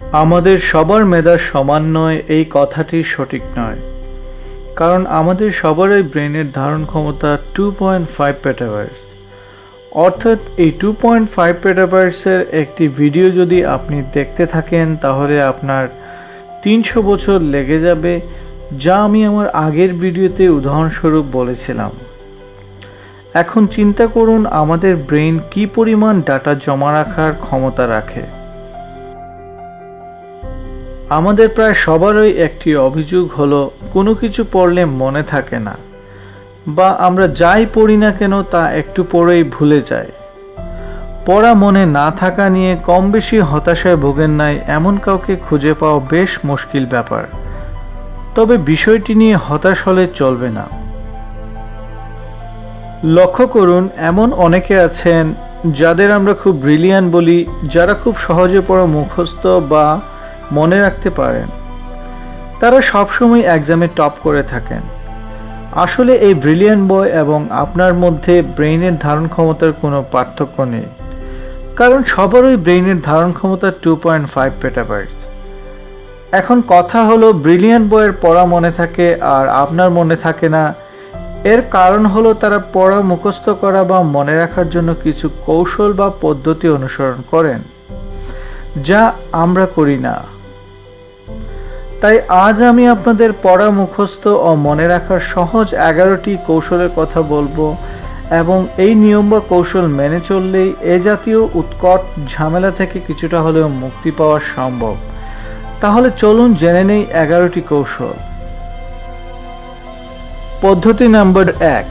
আমাদের সবার মেধা সমান নয়, এই কথাটি সঠিক নয়। কারণ আমাদের সবারই ব্রেনের ধারণ ক্ষমতা টু পয়েন্ট ফাইভ পেটাবার্স অর্থাৎ এই টু পয়েন্ট ফাইভ পেটাবার্সের একটি ভিডিও যদি আপনি দেখতে থাকেন, তাহলে আপনার তিনশো বছর লেগে যাবে, যা আমি আমার আগের ভিডিওতে উদাহরণস্বরূপ বলেছিলাম। এখন চিন্তা করুন, আমাদের ব্রেন কি পরিমাণ ডাটা জমা রাখার ক্ষমতা রাখে। আমাদের প্রায় সবারই একটি অভিযোগ হলো, কোনো কিছু পড়লে মনে থাকে না। বা আমরা যাই পড়ি না কেন তা একটু পড়েই ভুলে যায় পড়া মনে না থাকা নিয়ে কম বেশি হতাশায় ভোগেন নাই এমন কাউকে খুঁজে পাওয়া বেশ মুশকিল ব্যাপার। তবে বিষয়টি নিয়ে হতাশ হলে চলবে না। লক্ষ্য করুন, এমন অনেকে আছেন যাদের আমরা খুব ব্রিলিয়ান বলি, যারা খুব সহজে পড়া মুখস্থ বা মনে রাখতে পারেন। তারা সবসময় এক্সামে টপ করে থাকেন। আসলে এই ব্রিলিয়ান বয় এবং আপনার মধ্যে ব্রেইনের ধারণ ক্ষমতার কোনো পার্থক্য নেই। কারণ সবারই ব্রেইনের ধারণ ক্ষমতা টু পয়েন্ট ফাইভ পেটাবাইটস এখন কথা হলো ব্রিলিয়ান বয়ের পড়া মনে থাকে আর আপনার মনে থাকে না। এর কারণ হলো তারা পড়া মুখস্থ করা বা মনে রাখার জন্য কিছু কৌশল বা পদ্ধতি অনুসরণ করেন, যা আমরা করি না। তাই আজ আমি আপনাদের পড়া মুখস্থ ও মনে রাখার সহজ এগারোটি কৌশলের কথা বলব এবং এই নিয়ম বা কৌশল মেনে চললেই এ জাতীয় উৎকট ঝামেলা থেকে কিছুটা হলেও মুক্তি পাওয়া সম্ভব। তাহলে চলুন জেনে নেই এগারোটি কৌশল। পদ্ধতি নাম্বার এক,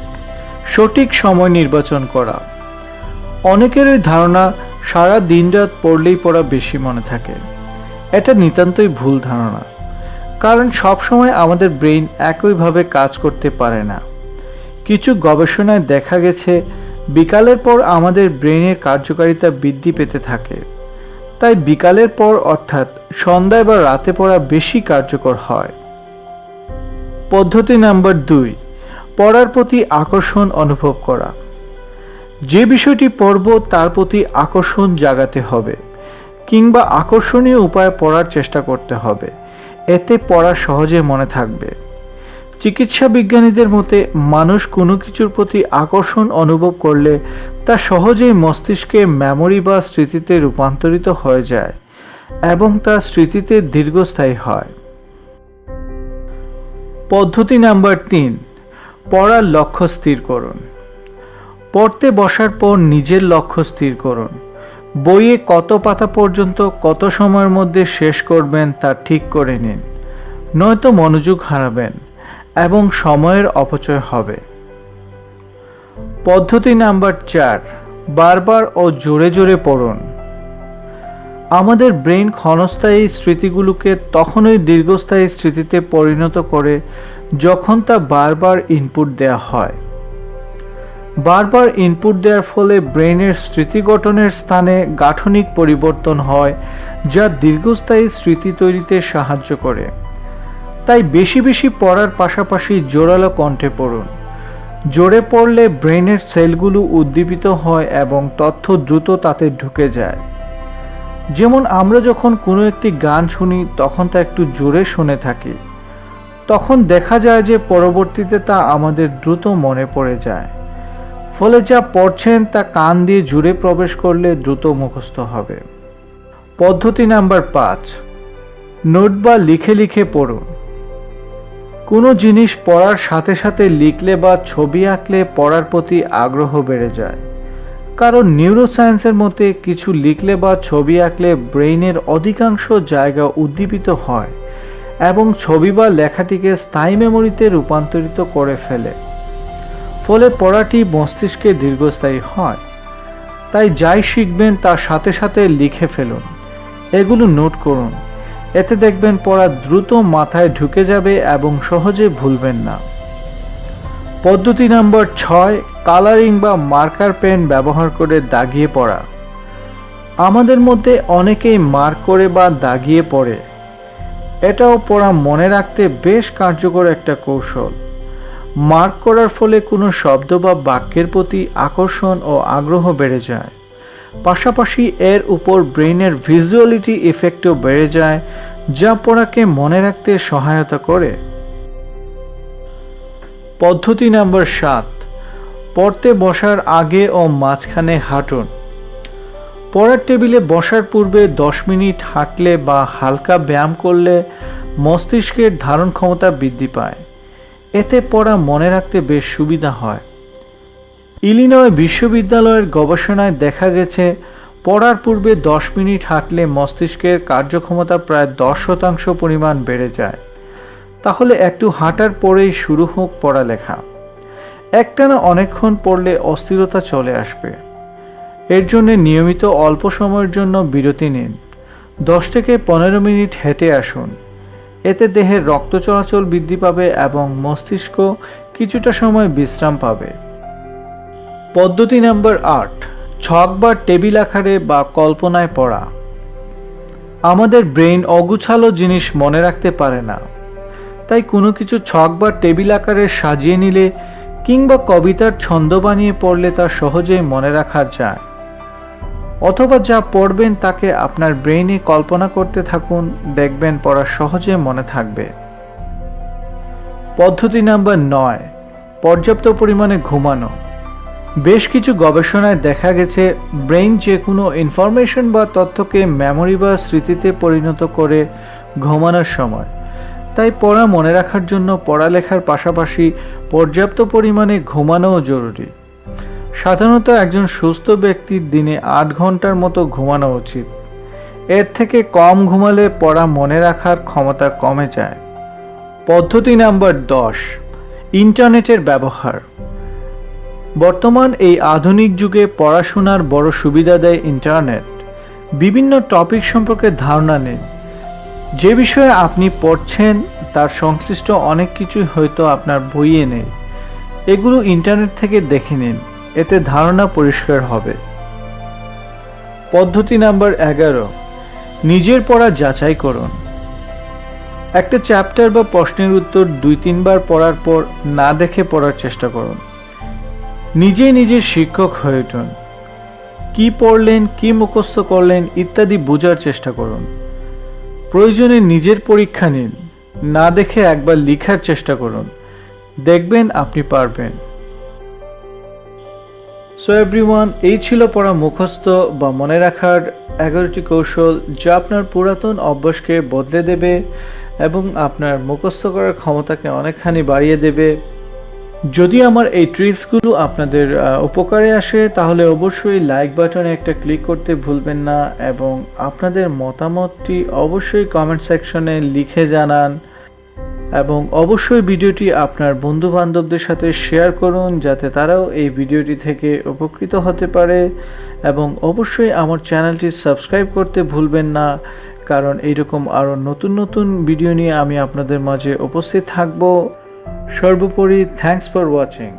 সঠিক সময় নির্বাচন করা। অনেকেরই ধারণা সারা দিন রাত পড়লেই পড়া বেশি মনে থাকে। এটা নিতান্তই ভুল ধারণা। কারণ সবসময় আমাদের ব্রেইন একইভাবে কাজ করতে পারে না। কিছু গবেষণায় দেখা গেছে, বিকালের পর আমাদের ব্রেইনের কার্যকারিতা বৃদ্ধি পেতে থাকে। তাই বিকালের পর অর্থাৎ সন্ধ্যায় বা রাতে পড়া বেশি কার্যকর হয়। পদ্ধতি নাম্বার দুই, পড়ার প্রতি আকর্ষণ অনুভব করা। যে বিষয়টি পড়ব তার প্রতি আকর্ষণ জাগাতে হবে, কিংবা আকর্ষণীয় উপায়ে পড়ার চেষ্টা করতে হবে। এতে পড়া সহজে মনে থাকবে। চিকিৎসা বিজ্ঞানীদের মতে, মানুষ কোনো কিছুর প্রতি আকর্ষণ অনুভব করলে তা সহজেই মস্তিষ্কে মেমোরি বা স্মৃতিতে রূপান্তরিত হয়ে যায় এবং তা স্মৃতিতে দীর্ঘস্থায়ী হয়। পদ্ধতি নাম্বার তিন, পড়ার লক্ষ্য স্থির করুন। পড়তে বসার পর নিজের লক্ষ্য স্থির করুন। বইয়ে কত পাতা পর্যন্ত কত সময়ের মধ্যে শেষ করবেন তা ঠিক করে নিন। নয়তো মনোযোগ হারাবেন এবং সময়ের অপচয় হবে। পদ্ধতি নাম্বার চার, বারবার ও জোরে জোরে পড়ুন। আমাদের ব্রেন ক্ষণস্থায়ী স্মৃতিগুলোকে তখনই দীর্ঘস্থায়ী স্মৃতিতে পরিণত করে যখন তা বারবার ইনপুট দেওয়া হয়। বারবার ইনপুট দেওয়ার ফলে ব্রেনের স্মৃতি গঠনের স্থানে গাঠনিক পরিবর্তন হয়, যা দীর্ঘস্থায়ী স্মৃতি তৈরিতে সাহায্য করে। তাই বেশি বেশি পড়ার পাশাপাশি জোরালো কণ্ঠে পড়ুন। জোরে পড়লে ব্রেনের সেলগুলো উদ্দীপিত হয় এবং তথ্য দ্রুত তাতে ঢুকে যায়। যেমন আমরা যখন কোনো একটি গান শুনি, তখন তা একটু জোরে শুনে থাকি। তখন দেখা যায় যে পরবর্তীতে তা আমাদের দ্রুত মনে পড়ে যায়। ফলে যা পড়ছেন তা কান দিয়ে জুড়ে প্রবেশ করলে দ্রুত মুখস্থ হবে। পদ্ধতি নাম্বার পাঁচ, নোট বা লিখে লিখে পড়ুন। কোনো জিনিস পড়ার সাথে সাথে লিখলে বা ছবি আঁকলে পড়ার প্রতি আগ্রহ বেড়ে যায়। কারণ নিউরোসায়েন্সের মতে কিছু লিখলে বা ছবি আঁকলে ব্রেইনের অধিকাংশ জায়গা উদ্দীপিত হয় এবং ছবি বা লেখাটিকে স্থায়ী মেমোরিতে রূপান্তরিত করে ফেলে। ফলে পড়াটি মস্তিষ্কে দীর্ঘস্থায়ী হয়। তাই যাই শিখবেন তার সাথে সাথে লিখে ফেলুন। এগুলো নোট করুন। এতে দেখবেন পড়া দ্রুত মাথায় ঢুকে যাবে এবং সহজে ভুলবেন না। পদ্ধতি নম্বর ছয়, কালারিং বা মার্কার পেন ব্যবহার করে দাগিয়ে পড়া। আমাদের মধ্যে অনেকেই মার্ক করে বা দাগিয়ে পড়ে। এটাও পড়া মনে রাখতে বেশ কার্যকর একটা কৌশল। মার্ক করার ফলে কোনো শব্দ বা বাক্যের প্রতি আকর্ষণ ও আগ্রহ বেড়ে যায়। পাশাপাশি এর উপর ব্রেনের ভিজুয়ালিটি ইফেক্টও বেড়ে যায়, যা পড়াকে মনে রাখতে সহায়তা করে। পদ্ধতি নাম্বার সাত, পড়তে বসার আগে ও মাঝখানে হাঁটুন। পড়ার টেবিলে বসার পূর্বে দশ মিনিট হাঁটলে বা হালকা ব্যায়াম করলে মস্তিষ্কের ধারণ ক্ষমতা বৃদ্ধি পায়। এতে পড়া মনে রাখতে বেশ সুবিধা হয়। ইলিনয় বিশ্ববিদ্যালয়ের গবেষণায় দেখা গেছে, পড়ার পূর্বে দশ মিনিট হাঁটলে মস্তিষ্কের কার্যক্ষমতা প্রায় দশ শতাংশ পরিমাণ বেড়ে যায়। তাহলে একটু হাঁটার পরেই শুরু হোক পড়ালেখা। একটানা অনেকক্ষণ পড়লে অস্থিরতা চলে আসবে। এর জন্য নিয়মিত অল্প সময়ের জন্য বিরতি নিন। দশ থেকে পনেরো মিনিট হেঁটে আসুন। এতে দেহের রক্ত চলাচল বৃদ্ধি পাবে এবং মস্তিষ্ক কিছুটা সময় বিশ্রাম পাবে। পদ্ধতি নাম্বার আট, ছক বা টেবিল আকারে বা কল্পনায় পড়া। আমাদের ব্রেন অগুছালো জিনিস মনে রাখতে পারে না। তাই কোনো কিছু ছক বা টেবিল আকারে সাজিয়ে নিলে কিংবা কবিতার ছন্দ বানিয়ে পড়লে তা সহজেই মনে রাখা যায়। অথবা যা পড়বেন তাকে আপনার ব্রেইনে কল্পনা করতে থাকুন, দেখবেন পড়া সহজে মনে থাকবে। পদ্ধতি নাম্বার নয়, পর্যাপ্ত পরিমাণে ঘুমানো। বেশ কিছু গবেষণায় দেখা গেছে, ব্রেইন যে কোনো ইনফরমেশন বা তথ্যকে মেমোরি বা স্মৃতিতে পরিণত করে ঘুমানোর সময়। তাই পড়া মনে রাখার জন্য পড়ালেখার পাশাপাশি পর্যাপ্ত পরিমাণে ঘুমানোও জরুরি। সাধারণত একজন সুস্থ ব্যক্তির দিনে আট ঘণ্টার মতো ঘুমানো উচিত। এর থেকে কম ঘুমালে পড়া মনে রাখার ক্ষমতা কমে যায়। পদ্ধতি নাম্বার দশ, ইন্টারনেটের ব্যবহার। বর্তমান এই আধুনিক যুগে পড়াশোনার বড় সুবিধা দেয় ইন্টারনেট। বিভিন্ন টপিক সম্পর্কে ধারণা নেন। যে বিষয়ে আপনি পড়ছেন, তার সংশ্লিষ্ট অনেক কিছুই হয়তো আপনার বইয়ে নেই। এগুলো ইন্টারনেট থেকে দেখে নিন। এতে ধারণা পরিষ্কার হবে। পদ্ধতি নাম্বার এগারো, নিজের পড়া যাচাই করুন। একটা চ্যাপ্টার বা প্রশ্নের উত্তর দুই তিনবার পড়ার পর না দেখে পড়ার চেষ্টা করুন। নিজে নিজের শিক্ষক হয়ে উঠুন। কি পড়লেন, কি মুখস্থ করলেন ইত্যাদি বোঝার চেষ্টা করুন। প্রয়োজনে নিজের পরীক্ষা নিন। না দেখে একবার লিখার চেষ্টা করুন। দেখবেন আপনি পারবেন। সো এভরিওয়ান এই ছিল পড়া মুখস্থ বা মনে রাখার এগারোটি কৌশল যা আপনার পুরাতন অভ্যাসকে বদলে দেবে এবং আপনার মুখস্থ করার ক্ষমতাকে অনেকখানি বাড়িয়ে দেবে। যদি আমার এই ট্রিক্সগুলো আপনাদের উপকারে আসে, তাহলে অবশ্যই লাইক বাটনে একটা ক্লিক করতে ভুলবেন না এবং আপনাদের মতামতটি অবশ্যই কমেন্ট সেকশনে লিখে জানান। এবং অবশ্যই ভিডিওটি আপনার বন্ধু বান্ধবদের সাথে শেয়ার করুন যাতে তারাও এই ভিডিওটি থেকে উপকৃত হতে পারে। এবং অবশ্যই আমার চ্যানেলটি সাবস্ক্রাইব করতে ভুলবেন না, কারণ এইরকম আরও নতুন নতুন ভিডিও নিয়ে আমি আপনাদের মাঝে উপস্থিত থাকব। সর্বোপরি থ্যাংকস ফর ওয়াচিং।